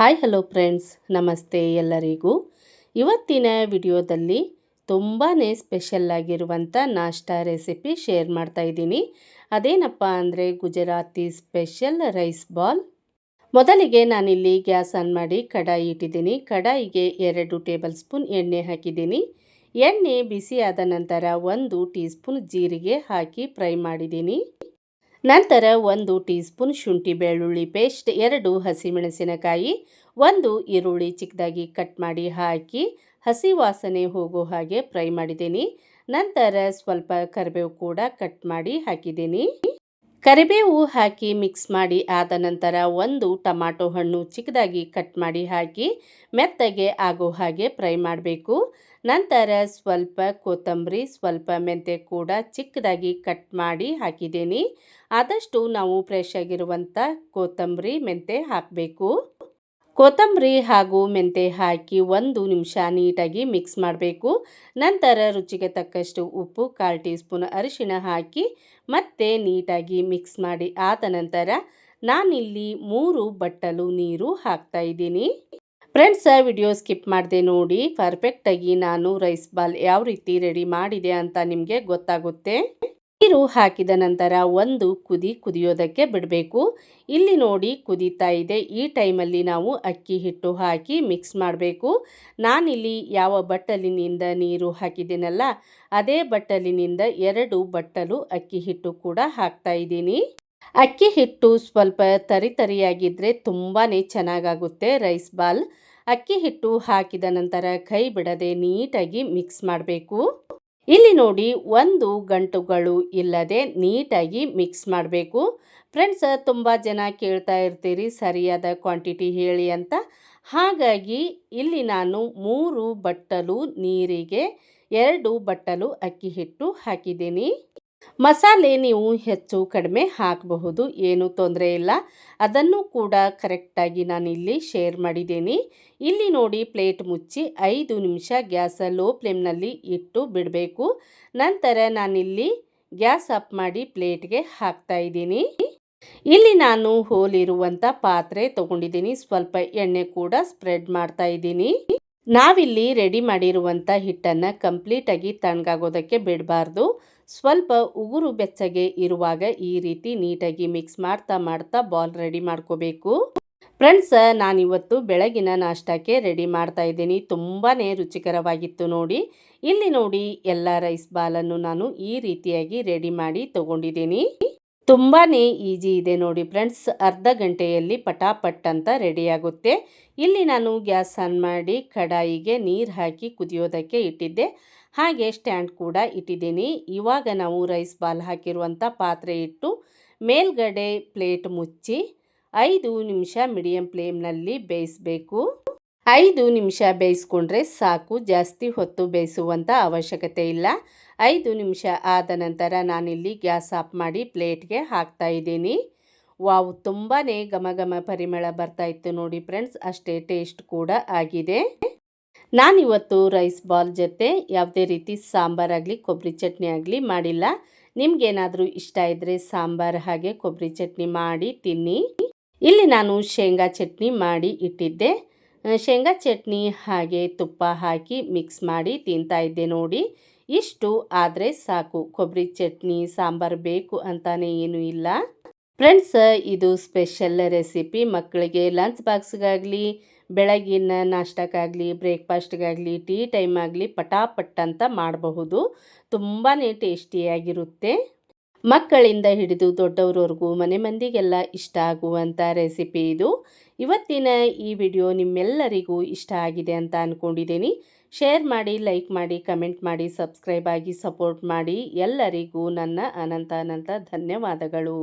Hi, hello friends. ನಮಸ್ತೆ ಎಲ್ಲರಿಗೂ. ಇವತ್ತಿನ ವಿಡಿಯೋದಲ್ಲಿ ತುಂಬಾ ಸ್ಪೆಷಲ್ ಆಗಿರುವಂಥ ನಾಷ್ಟಾ ರೆಸಿಪಿ ಶೇರ್ ಮಾಡ್ತಾ ಇದ್ದೀನಿ. ಅದೇನಪ್ಪ ಅಂದರೆ ಗುಜರಾತಿ ಸ್ಪೆಷಲ್ ರೈಸ್ ಬಾಲ್ ಮೊದಲಿಗೆ ನಾನಿಲ್ಲಿ ಗ್ಯಾಸ್ ಆನ್ ಮಾಡಿ ಕಡಾಯಿ ಇಟ್ಟಿದ್ದೀನಿ. ಕಡಾಯಿಗೆ ಎರಡು ಟೇಬಲ್ ಸ್ಪೂನ್ ಎಣ್ಣೆ ಹಾಕಿದ್ದೀನಿ. ಎಣ್ಣೆ ಬಿಸಿಯಾದ ನಂತರ ಒಂದು ಟೀ ಸ್ಪೂನ್ ಜೀರಿಗೆ ಹಾಕಿ ಫ್ರೈ ಮಾಡಿದ್ದೀನಿ. ನಂತರ ಒಂದು ಟೀ ಸ್ಪೂನ್ ಶುಂಠಿ ಬೆಳ್ಳುಳ್ಳಿ ಪೇಸ್ಟ್, ಎರಡು ಹಸಿಮೆಣಸಿನಕಾಯಿ, ಒಂದು ಈರುಳ್ಳಿ ಚಿಕ್ಕದಾಗಿ ಕಟ್ ಮಾಡಿ ಹಾಕಿ ಹಸಿ ವಾಸನೆ ಹೋಗೋ ಹಾಗೆ ಫ್ರೈ ಮಾಡಿದ್ದೀನಿ. ನಂತರ ಸ್ವಲ್ಪ ಕರಿಬೇವು ಕೂಡ ಕಟ್ ಮಾಡಿ ಹಾಕಿದ್ದೀನಿ. ಕರಿಬೇವು ಹಾಕಿ ಮಿಕ್ಸ್ ಮಾಡಿ ಆದ ನಂತರ ಒಂದು ಟಮಾಟೊ ಹಣ್ಣು ಚಿಕ್ಕದಾಗಿ ಕಟ್ ಮಾಡಿ ಹಾಕಿ ಮೆತ್ತಗೆ ಆಗೋ ಹಾಗೆ ಫ್ರೈ ಮಾಡಬೇಕು. ನಂತರ ಸ್ವಲ್ಪ ಕೊತ್ತಂಬರಿ, ಸ್ವಲ್ಪ ಮೆಂತೆ ಕೂಡ ಚಿಕ್ಕದಾಗಿ ಕಟ್ ಮಾಡಿ ಹಾಕಿದ್ದೀನಿ. ಆದಷ್ಟು ನಾವು ಫ್ರೆಶ್ ಆಗಿರುವಂಥ ಕೊತ್ತಂಬರಿ ಮೆಂತೆ ಹಾಕಬೇಕು. ಕೊತ್ತಂಬರಿ ಹಾಗೂ ಮೆಂತೆ ಹಾಕಿ ಒಂದು ನಿಮಿಷ ನೀಟಾಗಿ ಮಿಕ್ಸ್ ಮಾಡಬೇಕು. ನಂತರ ರುಚಿಗೆ ತಕ್ಕಷ್ಟು ಉಪ್ಪು, ಕಾಲು ಟೀ ಸ್ಪೂನ್ ಅರಿಶಿಣ ಹಾಕಿ ಮತ್ತೆ ನೀಟಾಗಿ ಮಿಕ್ಸ್ ಮಾಡಿ ಆದ ನಂತರ ನಾನಿಲ್ಲಿ ಮೂರು ಬಟ್ಟಲು ನೀರು ಹಾಕ್ತಾ ಇದ್ದೀನಿ. ಫ್ರೆಂಡ್ಸ್, ವಿಡಿಯೋ ಸ್ಕಿಪ್ ಮಾಡಿದೆ ನೋಡಿ. ಪರ್ಫೆಕ್ಟಾಗಿ ನಾನು ರೈಸ್ ಬಾಲ್ ಯಾವ ರೀತಿ ರೆಡಿ ಮಾಡಿದೆ ಅಂತ ನಿಮಗೆ ಗೊತ್ತಾಗುತ್ತೆ. ನೀರು ಹಾಕಿದ ನಂತರ ಒಂದು ಕುದಿ ಕುದಿಯೋದಕ್ಕೆ ಬಿಡಬೇಕು. ಇಲ್ಲಿ ನೋಡಿ ಕುದೀತಾ ಇದೆ. ಈ ಟೈಮಲ್ಲಿ ನಾವು ಅಕ್ಕಿ ಹಿಟ್ಟು ಹಾಕಿ ಮಿಕ್ಸ್ ಮಾಡಬೇಕು. ನಾನಿಲ್ಲಿ ಯಾವ ಬಟ್ಟಲಿನಿಂದ ನೀರು ಹಾಕಿದ್ದೀನಲ್ಲ, ಅದೇ ಬಟ್ಟಲಿನಿಂದ ಎರಡು ಬಟ್ಟಲು ಅಕ್ಕಿ ಹಿಟ್ಟು ಕೂಡ ಹಾಕ್ತಾ ಇದ್ದೀನಿ. ಅಕ್ಕಿ ಹಿಟ್ಟು ಸ್ವಲ್ಪ ತರಿ ತರಿಯಾಗಿದ್ದರೆ ತುಂಬಾ ಚೆನ್ನಾಗಾಗುತ್ತೆ ರೈಸ್ ಬಾಲ್. ಅಕ್ಕಿ ಹಿಟ್ಟು ಹಾಕಿದ ನಂತರ ಕೈ ಬಿಡದೆ ನೀಟಾಗಿ ಮಿಕ್ಸ್ ಮಾಡಬೇಕು. ಇಲ್ಲಿ ನೋಡಿ ಒಂದು ಗಂಟುಗಳು ಇಲ್ಲದೆ ನೀಟಾಗಿ ಮಿಕ್ಸ್ ಮಾಡಬೇಕು. ಫ್ರೆಂಡ್ಸ್, ತುಂಬ ಜನ ಕೇಳ್ತಾ ಇರ್ತೀರಿ, ಸರಿಯಾದ ಕ್ವಾಂಟಿಟಿ ಹೇಳಿ ಅಂತ. ಹಾಗಾಗಿ ಇಲ್ಲಿ ನಾನು ಮೂರು ಬಟ್ಟಲು, ನೀರಿಗೆ ಎರಡು ಬಟ್ಟಲು ಅಕ್ಕಿ ಹಿಟ್ಟು ಹಾಕಿದ್ದೀನಿ. ಮಸಾಲೆ ನೀವು ಹೆಚ್ಚು ಕಡಿಮೆ ಹಾಕಬಹುದು, ಏನು ತೊಂದರೆ ಇಲ್ಲ. ಅದನ್ನು ಕೂಡ ಕರೆಕ್ಟಾಗಿ ಇಲ್ಲಿ ಶೇರ್ ಮಾಡಿದ್ದೀನಿ. ಇಲ್ಲಿ ನೋಡಿ ಪ್ಲೇಟ್ ಮುಚ್ಚಿ ಐದು ನಿಮಿಷ ಗ್ಯಾಸ ಲೋ ಫ್ಲೇಮ್ನಲ್ಲಿ ಇಟ್ಟು ಬಿಡಬೇಕು. ನಂತರ ನಾನಿಲ್ಲಿ ಗ್ಯಾಸ್ ಅಪ್ ಮಾಡಿ ಪ್ಲೇಟ್ಗೆ ಹಾಕ್ತಾ ಇದ್ದೀನಿ. ಇಲ್ಲಿ ನಾನು ಹೋಲಿರುವಂಥ ಪಾತ್ರೆ ತೊಗೊಂಡಿದ್ದೀನಿ. ಸ್ವಲ್ಪ ಎಣ್ಣೆ ಕೂಡ ಸ್ಪ್ರೆಡ್ ಮಾಡ್ತಾ ಇದ್ದೀನಿ. ನಾವಿಲ್ಲಿ ರೆಡಿ ಮಾಡಿರುವಂಥ ಹಿಟ್ಟನ್ನು ಕಂಪ್ಲೀಟಾಗಿ ತಣ್ಣಗಾಗೋದಕ್ಕೆ ಬಿಡಬಾರ್ದು. ಸ್ವಲ್ಪ ಉಗುರು ಬೆಚ್ಚಗೆ ಇರುವಾಗ ಈ ರೀತಿ ನೀಟಾಗಿ ಮಿಕ್ಸ್ ಮಾಡ್ತಾ ಮಾಡ್ತಾ ಬಾಲ್ ರೆಡಿ ಮಾಡ್ಕೋಬೇಕು. ಫ್ರೆಂಡ್ಸ್ ನಾನಿವತ್ತು ಬೆಳಗಿನ ನಾಷ್ಟಕ್ಕೆ ರೆಡಿ ಮಾಡ್ತಾ ಇದ್ದೀನಿ. ತುಂಬಾ ರುಚಿಕರವಾಗಿತ್ತು ನೋಡಿ. ಇಲ್ಲಿ ನೋಡಿ ಎಲ್ಲ ರೈಸ್ ಬಾಲನ್ನು ನಾನು ಈ ರೀತಿಯಾಗಿ ರೆಡಿ ಮಾಡಿ ತಗೊಂಡಿದ್ದೀನಿ. ತುಂಬಾ ಈಜಿ ಇದೆ ನೋಡಿ ಫ್ರೆಂಡ್ಸ್. ಅರ್ಧ ಗಂಟೆಯಲ್ಲಿ ಪಟಾಪಟ್ ಅಂತ ರೆಡಿಯಾಗುತ್ತೆ ಇಲ್ಲಿ ನಾನು ಗ್ಯಾಸ್ ಆನ್ ಮಾಡಿ ಕಡಾಯಿಗೆ ನೀರು ಹಾಕಿ ಕುದಿಯೋದಕ್ಕೆ ಇಟ್ಟಿದ್ದೆ. ಹಾಗೆ ಸ್ಟ್ಯಾಂಡ್ ಕೂಡ ಇಟ್ಟಿದ್ದೀನಿ. ಇವಾಗ ನಾವು ರೈಸ್ ಬಾಲ್ ಹಾಕಿರುವಂಥ ಪಾತ್ರೆ ಇಟ್ಟು ಮೇಲ್ಗಡೆ ಪ್ಲೇಟ್ ಮುಚ್ಚಿ ಐದು ನಿಮಿಷ ಮೀಡಿಯಂ ಫ್ಲೇಮ್ನಲ್ಲಿ ಬೇಯಿಸಬೇಕು. ಐದು ನಿಮಿಷ ಬೇಯಿಸ್ಕೊಂಡ್ರೆ ಸಾಕು. ಜಾಸ್ತಿ ಹೊತ್ತು ಬೇಯಿಸುವಂಥ ಅವಶ್ಯಕತೆ ಇಲ್ಲ. ಐದು ನಿಮಿಷ ಆದ ನಂತರ ನಾನಿಲ್ಲಿ ಗ್ಯಾಸ್ ಆಫ್ ಮಾಡಿ ಪ್ಲೇಟ್ಗೆ ಹಾಕ್ತಾ ಇದ್ದೀನಿ. ವಾವ್ ತುಂಬಾ ಘಮ ಘಮ ಪರಿಮಳ ಬರ್ತಾ ಇತ್ತು ನೋಡಿ ಫ್ರೆಂಡ್ಸ್. ಅಷ್ಟೇ ಟೇಸ್ಟ್ ಕೂಡ ಆಗಿದೆ. ನಾನಿವತ್ತು ರೈಸ್ ಬಾಲ್ ಜೊತೆ ಯಾವುದೇ ರೀತಿ ಸಾಂಬಾರಾಗಲಿ ಕೊಬ್ಬರಿ ಚಟ್ನಿ ಆಗಲಿ ಮಾಡಿಲ್ಲ. ನಿಮ್ಗೇನಾದರೂ ಇಷ್ಟ ಇದ್ದರೆ ಸಾಂಬಾರು ಹಾಗೆ ಕೊಬ್ಬರಿ ಚಟ್ನಿ ಮಾಡಿ ತಿನ್ನಿ. ಇಲ್ಲಿ ನಾನು ಶೇಂಗಾ ಚಟ್ನಿ ಮಾಡಿ ಇಟ್ಟಿದ್ದೆ. ಶೇಂಗಾ ಚಟ್ನಿ ಹಾಗೆ ತುಪ್ಪ ಹಾಕಿ ಮಿಕ್ಸ್ ಮಾಡಿ ತಿಂತಾ ಇದ್ದೆ ನೋಡಿ. ಇಷ್ಟು ಆದರೆ ಸಾಕು. ಕೊಬ್ಬರಿ ಚಟ್ನಿ, ಸಾಂಬಾರು ಬೇಕು ಅಂತಾನೆ ಏನೂ ಇಲ್ಲ. ಫ್ರೆಂಡ್ಸ್ ಇದು ಸ್ಪೆಷಲ್ ರೆಸಿಪಿ ಮಕ್ಕಳಿಗೆ ಲಂಚ್ ಬಾಕ್ಸ್ಗಾಗಲಿ ಬೆಳಗಿನ ನಾಷ್ಟಕ್ಕಾಗಲಿ ಬ್ರೇಕ್ಫಾಸ್ಟ್ಗಾಗಲಿ ಟೀ ಟೈಮ್ ಆಗಲಿ ಪಟಾಪಟ್ ಅಂತ ಮಾಡಬಹುದು. ತುಂಬಾ ಟೇಸ್ಟಿಯಾಗಿರುತ್ತೆ ಮಕ್ಕಳಿಂದ ಹಿಡಿದು ದೊಡ್ಡವರವರೆಗೂ ಮನೆ ಮಂದಿಗೆಲ್ಲ ಇಷ್ಟ ಆಗುವಂಥ ರೆಸಿಪಿ ಇದು. ಇವತ್ತಿನ ಈ ವಿಡಿಯೋ ನಿಮ್ಮೆಲ್ಲರಿಗೂ ಇಷ್ಟ ಆಗಿದೆ ಅಂತ ಅಂದ್ಕೊಂಡಿದ್ದೀನಿ ಶೇರ್ ಮಾಡಿ, ಲೈಕ್ ಮಾಡಿ, ಕಮೆಂಟ್ ಮಾಡಿ, ಸಬ್ಸ್ಕ್ರೈಬ್ ಆಗಿ ಸಪೋರ್ಟ್ ಮಾಡಿ ಎಲ್ಲರಿಗೂ ನನ್ನ ಅನಂತ ಅನಂತ ಧನ್ಯವಾದಗಳು.